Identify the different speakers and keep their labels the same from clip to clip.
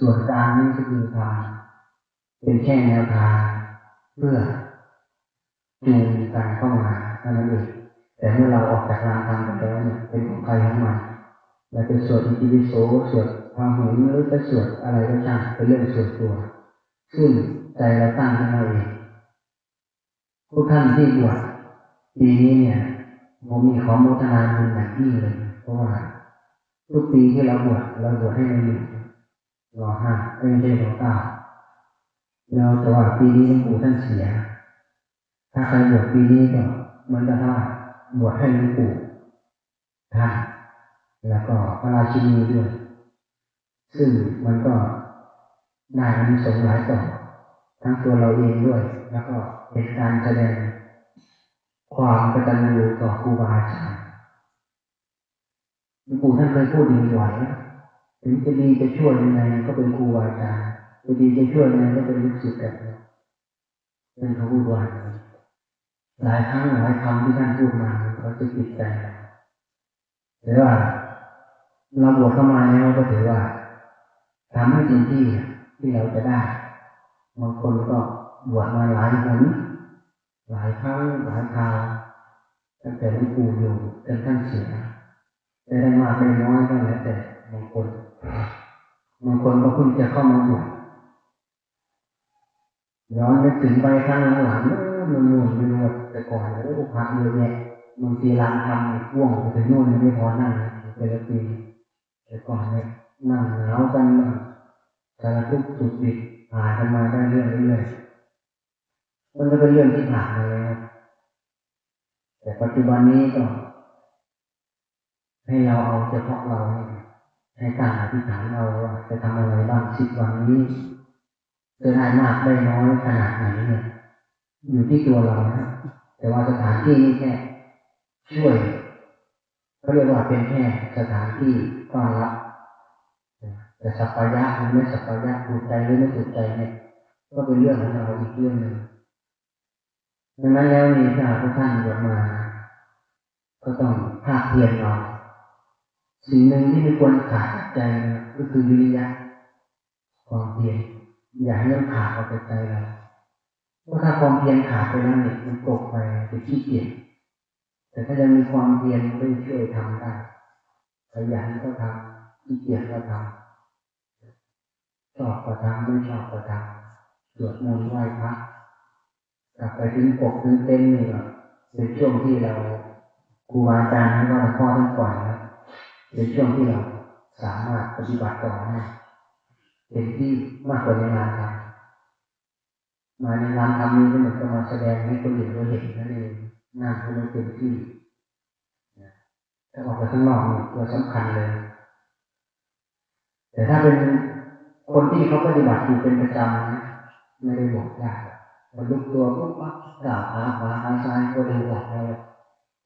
Speaker 1: ส่วนกลางนี่ก็คือทำเป็นแค่แนวทางเพื่อจูงกันเข้ามาเท่านั้นเองแต่เมื่อเราออกจากรางทางไปแล้วเนี่ยเป็นของใครของมันเราจะสวดอิติปิโสสวดความหึงหรือจะสวดอะไรก็ช่างเป็นเรื่องส่วนตัว ซึ่งใจเราตั้งขึ้นมาเองทุกท่านที่บวชปีนี้เนี่ยผมมีขอโมทนาบุญอย่างยิ่งเลยเพราะว่า ทุกปีที่เราบวชเราบวชให้ในหนึ่ งรอห้าไม่ใช่รอเก้าเราแต่ว่าปีนี้หลวงปู่ท่านเสีย ถ้าใครบวชปีนี้ก็เหมันจะถ้าบวชให้หลวงปู่ท่านแล้วก็พระราชินีด้วยซึ่งมันก็ได้อานิสงส์หลายต่อทั้งตัวเราเองด้วย แล้วก็เป็นการแสดงความกตัญญูต่อครูบาอาจารย์หลวงปู่ท่านเคยพูดดีไว้นะ ถึงจะดีจะช่วยยังไงก็เป็นครูบาอาจารย์จะดีจะช่วยยังไงก็เป็นลูกศิษย์กันเป็นเขาพูดไว้หลายครั้งหลายคำที่ท่านพูดมาเขาจะติดใจเราหรือว่าเราบวชเข้ามาแล้วก็ถือว่าทำให้จริงที่ที่เราจะได้บางคนก็บวชมาหลายหนหลายครั้งหลายคราวตั้งแต่หลวงปู่อยู่จนท่านเสียจะได้มากได้น้อยก็แล้วแต่บางคน บางคนก็เพิ่งจะเข้ามาบวชย้อนนึกถึงไปครั้งหลังๆมันหมุนไปหมดแต่ก่อนแล้วพระเยอะแยะบางทีรางทำพ่วงไปถึงนู่นยังไม่พอนั่งแต่ละปีแต่ก่อนเนี่ยนั่งหนาวกันบ้างสารทุกข์สุดดิบผ่านกันมาได้เรื่อยเรื่อยมันก็เป็นเรื่องที่ผ่านมาแล้วแต่ปัจจุบันนี้ก็ให้เราเอาเฉพาะเรา ให้การอธิษฐานเราจะทำอะไรบ้างสิบวันนี้จะได้มากได้น้อยขนาดไหนเนี่ยอยู่ที่ตัวเรานะแต่ว่าสถานที่นี้แค่ช่วยเขาเรียกว่าเป็นแค่สถานที่ต้อนรับแต่สัพพยะหรือไม่สัพพยะถูกใจหรือไม่ถูกใจเนี่ยก็เป็นเรื่องของเราอีกเรื่องหนึ่งดังนั้นแล้วนี่ถ้าทุกท่านบวชมา ก็ต้องภาคเพียรเรา สิ่งหนึ่งที่ไม่ควรขาดใจนะก็คือวิริยะความเพียรอย่าให้มันขาดออกจากใจเราเพราะถ้าความเพียรขาดไปแล้วเนี่ยมันตกไปจะขี้เกียจแต่ถ้ายังมีความเพียรก็ช่วยทำได้ขยันก็ทำขี้เกียจก็ทำชอบก็ทำไม่ชอบก็ทำสวดมนต์ไหว้พระกลับไปถึงปกถึงเต็นนี่ก็เป็นช่วงที่เราครูบาอาจารย์ท่านว่าพ่อท่านก่อน เป็นช่วงที่เราสามารถปฏิบัติต่อได้เต็มที่มากกว่าในงานทำมาในงานทำนี้ก็เหมือนกับมาแสดงให้คนอื่นเราเห็นนั่นเองงานที่เราเต็มที่ถ้าออกไปข้างนอกเนี่ยตัวสำคัญเลย แต่ถ้าเป็นคนที่เขาปฏิบัติอยู่เป็นประจำนะไม่ได้บอกยากพอลุกตัวปุ๊บปั๊บกล่าวขาขวาขาซ้ายก็ดูออกแล้ว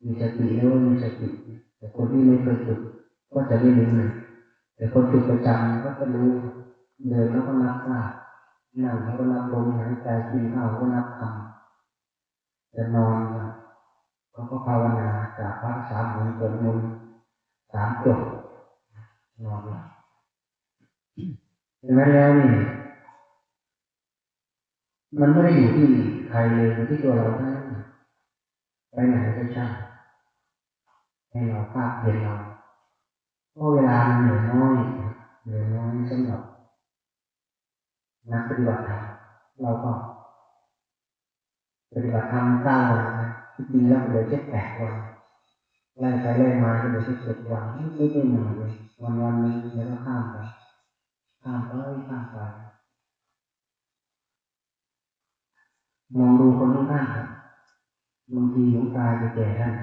Speaker 1: มีสติแล้วมีสติแต่คนที่ไม่เคยฝึก ก็จะไม่รู้เลยแต่คนฝึกประจำก็จะรู้เดินแล้วก็นับหน้านั่งแล้วก็นับลมหายใจกินข้าวก็นับคำจะนอนเขาก็ภาวนาจากพระสามหนสวดมนต์สามจบนอนหลับดังนั้นแล้วนี่มันไม่ได้อยู่ที่ใครเลยอยู่ที่ตัวเราเท่านั้นไปไหนก็ช่างให้เราภาคเพียนเรา เพราะเวลามันเหนื่อยน้อยเหนื่อยน้อยสำหรับนักปฏิบัติธรรมเราก็ปฏิบัติธรรมเก้าวันนะที่จริงแล้วเหลือแค่แปดวันไล่ไปไล่มาก็เหลือแค่เจ็ดวันไม่ไม่ได้หน่อยเลยวันวันนึงแล้วก็ข้ามไปข้ามไปข้ามไปมองดูคนข้างๆครับบางทีหลวงตาจะแก่ท่าน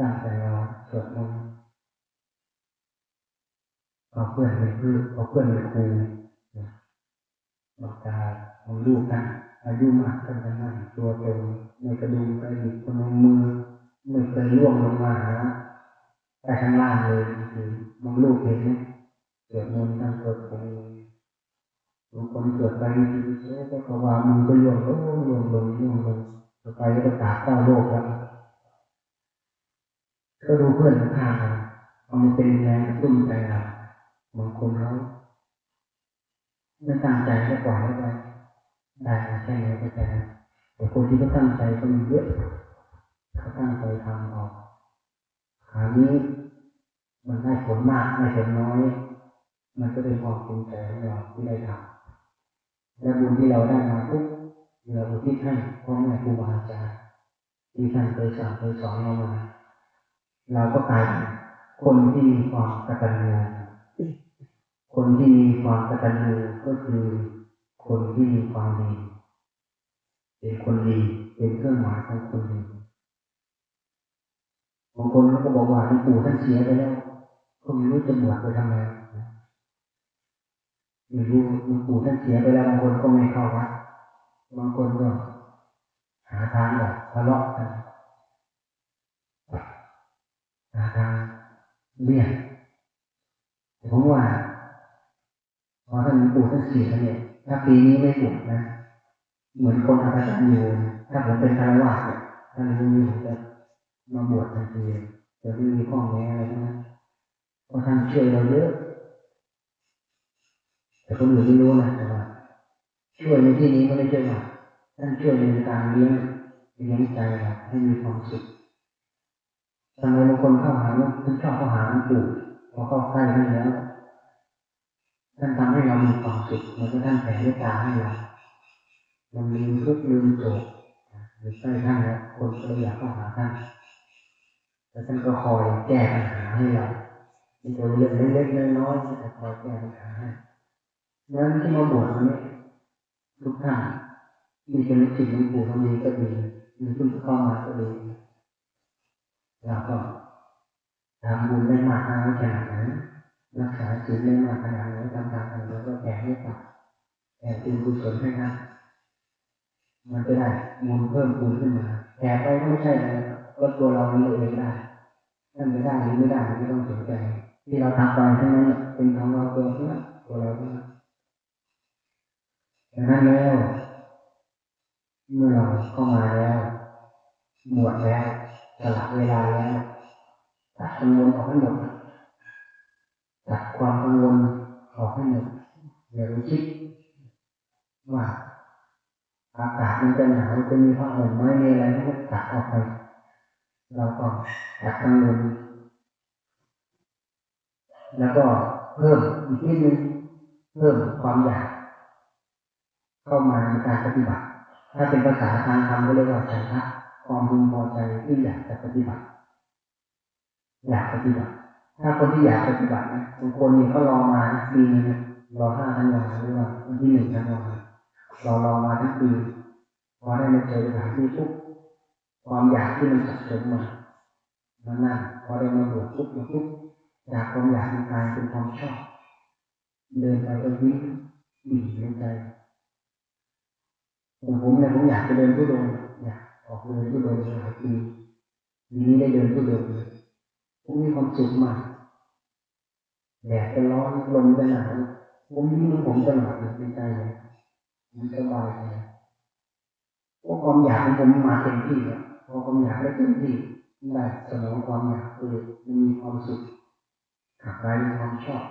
Speaker 1: ตั้งแต่เราสวดมนต์ เอาเพื่อนเป็นเพื่อเอาเพื่อนเป็นครูบอกตาของลูกท่านอายุมากท่านจะนั่งตัวตรงในกระดุมกระดิกพนมมือไม่เคยล่วงลงมาหาไปข้างล่างเลยคือบางลูกเห็นสวดมนต์ตั้งตัวตรงบางคนสวดไปทีเดียวก็ขวามือก็ล่วงลงล่วงลงล่วงลงไปก็ตาเก้าโลกแล้วก็ดูเพื่อนข้างๆเอามาเป็นแรงตุ้นใจเรา บางคนเขาไม่ตั้งใจก็ปล่อยไว้ไปได้มาแค่ไหนก็แค่นั้นแต่คนที่เขาตั้งใจก็มีเยอะเขาตั้งใจทำออกคราวนี้มันได้ผลมากได้ผลน้อย มันก็เป็นความภูมิใจของเราที่ได้ทำและบุญที่เราได้มาปุ๊บเราอุทิศให้พ่อแม่ครูบาอาจารย์ที่ท่านเคยสั่งเคยสอนเรามา เราก็กลายเป็นคนที่มีความกตัญญู คนที่มีความกตัญญูก็คือคนที่มีความดีเป็นคนดีเป็นเครื่องหมายของคนดีบางคนเขาก็บอกว่าหลวงปู่ท่านเสียไปแล้วก็ไม่รู้จะบวชไปทำไมไม่รู้หลวงปู่ท่านเสียไปแล้วบางคนก็ไม่เข้าวัดบางคนก็หาทางออกทะเลาะกันหาทางเลี่ยงผมว่า พอท่านปู่ท่านเสียเนี่ยถ้าปีนี้ไม่บวชนะ เหมือนคนอาจารย์อยู่ถ้าผมเป็นคารวะเนี่ยท่านรู้อยู่จะมาบวชทันทีจะไม่มีข้อแม้อะไรนั้นเพราะท่านช่วยเราเยอะแต่คนอื่นไม่รู้นะแต่ว่าช่วยในที่นี้ไม่ได้ช่วยว่าท่านช่วยในการเลี้ยงเลี้ยงใจเราให้มีความสุขทำไมบางคนเข้าหาท่านชอบเข้าหาหลวงปู่พอเข้าใกล้ท่านแล้ว ท่านทำให้เรามีความสุขเหมือนกับท่านแผ่เมตตาให้เรามันลืมทุกลืมโศกหรือใกล้ท่านแล้วคนก็อยากเข้าหาท่านแต่ท่านก็คอยแก้ปัญหาให้เราเป็นตัวเรื่องเล็กๆน้อยๆแต่คอยแก้ปัญหาให้นั้นที่มาบวชนี้ทุกท่านมีเป็นลูกศิษย์หลวงปู่ทำดีก็ดีมีเพิ่งเข้ามาก็ดีเราก็ทำบุญได้มากน้อยขนาดไหน รักษาศีลได้มากขนาดไหนทำทานอะไรก็แก่ให้ปักแก่เป็นกุศลให้ท่านมันจะได้บุญเพิ่มบุญขึ้นมาแก่ไปก็ไม่ใช่อะไรก็ตัวเราเอกเองได้ท่านไม่ได้หรือไม่ได้ไม่ต้องสนใจ ที่เราทำไปทั้งนั้นเป็นของเราตัวนั้นตัวเราเท่านั้นดังนั้นแล้วเมื่อเราเข้ามาแล้วบวชแล้วสละเวลาแล้วตัดกังวลออกให้หมด ตัดความกังวลออกให้หมดอย่ารู้คิดว่าอากาศมันจะหนาวจะมีผ้าห่มไหมมีอะไรก็ตัดออกไป เราก็ตัดกังวลแล้วก็เพิ่มอีกนิดนึงเพิ่มความอยากเข้ามาในการปฏิบัติ ถ้าเป็นภาษาทางธรรมก็เรียกว่าฉันทะความพึงพอใจที่อยากจะปฏิบัติ อยากปฏิบัติ ถ้าคนที่อยากปฏิบัตินะบางคนนี่เขารอมาปีนึงรอห้าธันวาหรือว่าวันที่หนึ่งธันวารอรอมาทั้งปีพอได้มาเจอสถานที่ปุ๊บความอยากที่มันสะสมมามันนั่นพอได้มาบวชปุ๊บปุ๊บจากความอยากมันกลายเป็นความชอบเดินไปก็ยิ้มอิ่มในใจอย่างผมเนี่ยผมอยากจะเดินทุดงอยากออกเดินทุดงหลายปีทีนี้ได้เดินทุดงผมมีความสุขมาก แดดจะร้อนลมจะหนาวผมยิ้มผมตลอดในใจเลยมันสบายใจเพราความอยากของผมมาเต็มที่แล้วพอความอยากได้เต็มที่ได้สนองความอยากคือมันมีความสุขขับไล่ความชอบ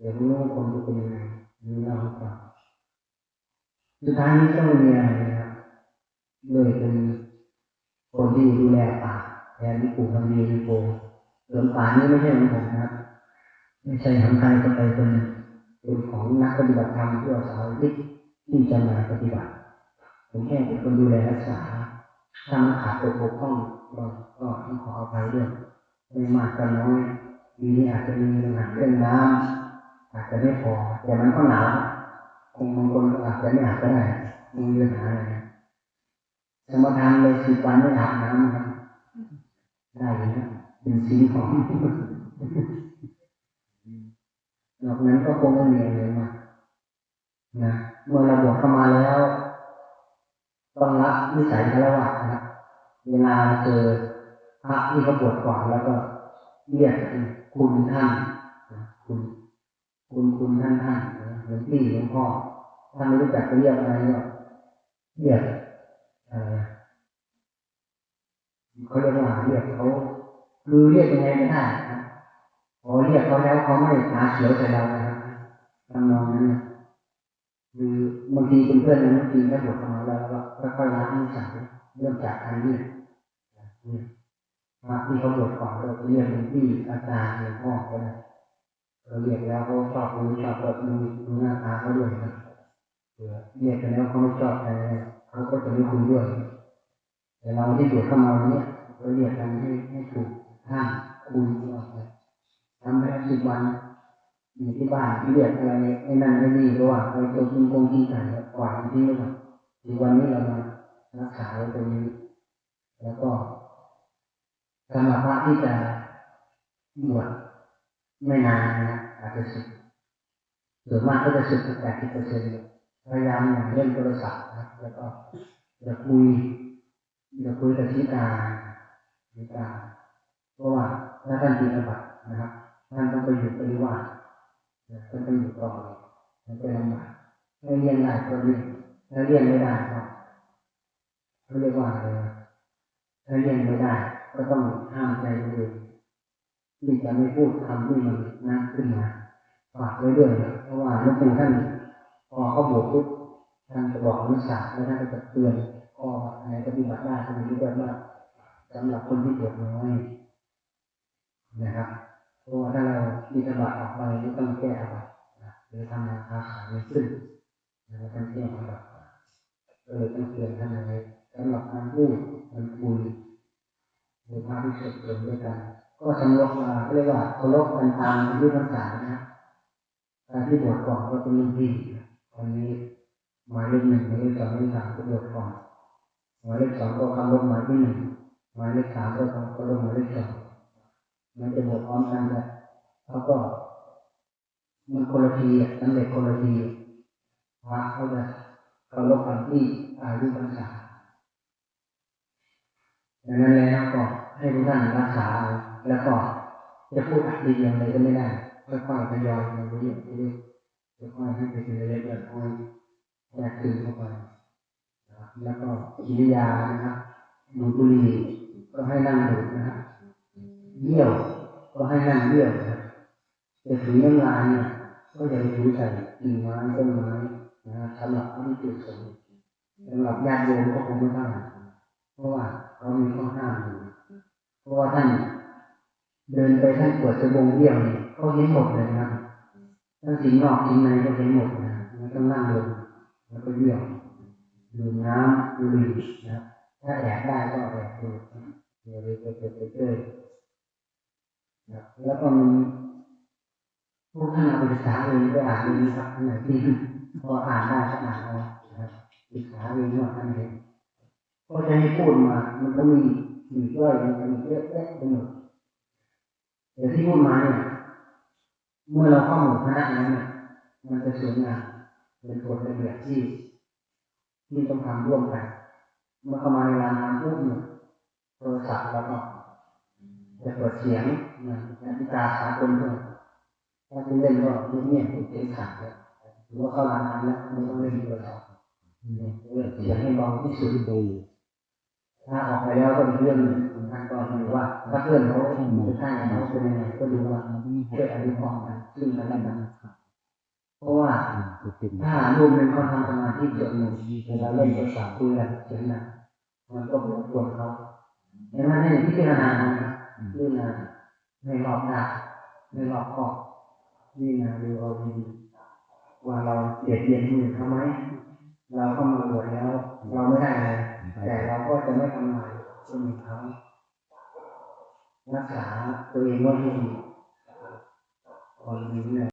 Speaker 1: เดี๋ยวรู้ว่าคนจะเป็นยังไงรู้เล่าให้ฟังสุดท้ายนี้ก็ไม่มีอะไรนะครับเลยเป็นคนที่ดูแลป่าแทนที่ปู่ทำดีที่โปเสริมป่านี้ไม่ใช่ของผมนะครับ ไม่ใช่ของใครก็ไปเป็นเป็นของนักปฏิบัติธรรมที่เราสาวที่ที่จะมาปฏิบัติ ผมแค่เป็นคนดูแลรักษาถ้ามันขาดตกบกพร่องเราก็ต้องขออภัยด้วยไม่มากก็น้อยปีนี้อาจจะมีปัญหาเรื่องน้ำอาจจะไม่พอแต่มันก็หนาวคงบางคนอาจจะไม่อาบก็ได้มีปัญหาอะไรสมทานเลยสิบวันไม่อาบน้ำครับได้เลยนะเป็นสิ่งของ นอกนั้นก็คงไม่มีอะไรมานะเมื่อเราบวชเข้ามาแล้วต้องละนิสัยฆราวาสนะเวลาเจอพระที่เขาบวชก่อนแล้วก็เรียกคุณท่านคุณคุณคุณท่านท่านหลวงพี่หลวงพ่อท่านไม่รู้จักเรียกอะไรก็เรียกอะไรเขาเรียกว่าเรียกเขาคือเรียกยังไงก็ได้นะ พอเรียกเขาแล้วเขาไม่ตาเขียวใส่เรานะครับทำนองนั้นคือบางทีเป็นเพื่อนกันบางทีถ้าบวชเข้ามาแล้วก็ค่อยๆล้างนิสัยเริ่มจากการเรียนเนี่ยพระที่เขาบวชก่อนเราเรียนเป็นพี่อาจารย์หลวงพ่อก็ได้เราเรียกแล้วเขาชอบรู้ชอบก็ดูดูหน้าตาเขาด้วยนะเรียกกันแล้วเขาไม่ชอบอะไรเขาก็จะไม่คุยด้วย แต่เราที่บวชเข้ามาเนี้ยเราเรียกกันให้ให้ถูกห้ามคุยออกไป ทำไปสิบวันอยู่ที่บ้านเรียกอะไรไอ้นั่นไอ้นี่ระหว่าไปตัวกินกงกินไก่กวาดทิ้งไว้ก่อนทีวันนี้เรามารักษาตรงนี้ แล้วก็สำหรับพระที่จะบวชไม่นานนะอาจจะสึกส่วนมากก็จะสึกแปดสิบเปอร์เซ็นต์พยายามอย่างเล่นโทรศัพท์นะแล้วก็อย่าคุยอย่าคุยกับชีกาชีกาเพราะว่าถ้าท่านติดอาบัตินะครับ ท่านต้องไปอยู่ปริวาสท่านต้องอยู่ต่อมันเป็นลำบากถ้าเรียนได้ก็เรียนถ้าเรียนไม่ได้ก็เขาเรียกว่าอะไรถ้าเรียนไม่ได้ ก็ต้องห้ามใจตัวเองที่จะไม่พูดคำที่มันนั่นขึ้นมาฝากไว้ด้วยนะเพราะว่าหลวงปู่ท่านพอเขาบวชปุ๊บท่านจะบอกอนุสาสแล้วท่านก็จะเตือนข้ออะไรปฏิบัติได้ก็มีด้วยว่าสำหรับคนที่บวชน้อยนะครับ เพราะว่าถ้าเรามีธบัตออกไปไม่ต้องแก้อะไรนะหรือทำงานค้าขายไม่ขึ้นนะครับต้องแก้ธบัตก็เลยต้องเตือนท่านอาไว้สำหรับการพูดการคุยหรือพาพิสุทธิ์รวมด้วยกัน ก็สำรวจมาเรียกว่าเคารพกันตามอายุพรรษานะการที่บวชก่อนก็เป็นรุ่นพี่วันนี้หมายเลขหนึ่งหมายเลขสองหมายเลขสามก็บวชก่อนหมายเลขสองก็คารพหมายที่หนึ่งหมายเลขสามก็คารพหมายเลขสอง มันจะบวชพร้อมกันแต่เขาก็ มันคนละทีอะสำเร็จคนละทีพระเขาจะเคารพกันที่อายุพรรษาดังนั้นแล้วก็ให้ทุกท่านรักษาเอาแล้วก็จะพูดอัดดีอย่างไรก็ไม่ได้ค่อยๆทยอยมาเรื่อยๆค่อยๆให้ไปทีละเล็กละน้อยแยกคืนเข้าไปนะครับแล้วก็กิริยานะครับดูดบุหรี่ก็ให้นั่งดูนะครับ เยี่ยวก็ให้นั่งเยี่ยวนะจะถือน้ำลายเนี่ยก็จะไปถือใส่กิ่งไม้ต้นไม้นะสำหรับพระที่จุดสงฆ์สำหรับญาติโยมก็คงไม่เท่าไหร่เพราะว่าเขามีข้อห้ามอยู่เพราะว่าท่านเดินไปท่านปวดจะบงเยี่ยวเนี่เขาเห็นหมดเลยนะครับทั้งสิ่งนอกสิ่งในก็เห็นหมดนะมันต้องนั่งลงแล้วก็เยี่ยวดื่มน้ำบุหรี่นะถ้าแอบได้ก็แอบดูอย่าไปเกิดเกิดนะ แล้วก็มีพวกท่านเอาปศึกษาเองไปอ่านเองนะครับอันไหนที่พออ่านได้ก็อ่านเอานะครับศึกษาเองว่าท่านเองเพราะจะให้พูดมา มันก็มีมีย่อยมันก็มีเยอะแยะไปหมดแต่ที่พูดมาเนี่ยเมื่อเราเข้าหมู่คณะนั้นเนี่ยมันจะสวยงามเป็นกฎระเบียบที่ที่ต้องทำร่วมกันเมื่อเข้ามาในร้านปุ๊บเนี่ยโทรศัพท์แล้วก็ จะเปิดเสียงนะนิกาสากลด้วยถ้าคุณเล่นก็เงียบๆเสียงขาดเลยหรือว่าเข้าร้านแล้วไม่ต้องเล่นด้วยเราเปิดเสียงให้เบาที่สุดดูถ้าออกไปแล้วก็เป็นเรื่องหนึ่งท่านก็ถือว่าถ้าเพื่อนเขาจะท่าอย่างเขาเป็นยังไงก็ดูว่าช่วยอนุเคราะห์กันซึ่งกันและกันเพราะว่าถ้ารวมเป็นคนทำสมาธิเกิดหนึ่งเวลาเล่นภาษาคุยกันเสียงดังมันก็รบกวนเขาดังนั้นให้พิจารณานะ ครับเรื่องงานไม่รอบด้านไม่รอบคอบนี่งานดูเอาดีว่าเราเบียดเบียนคนอื่นเขาไหมเราเข้ามาบวชแล้ว เราไม่ได้อะไรแต่เราก็จะไม่ทำลายคนอื่นเขารักษาตัวเองไว้ให้ดีคนนี้เนี่ย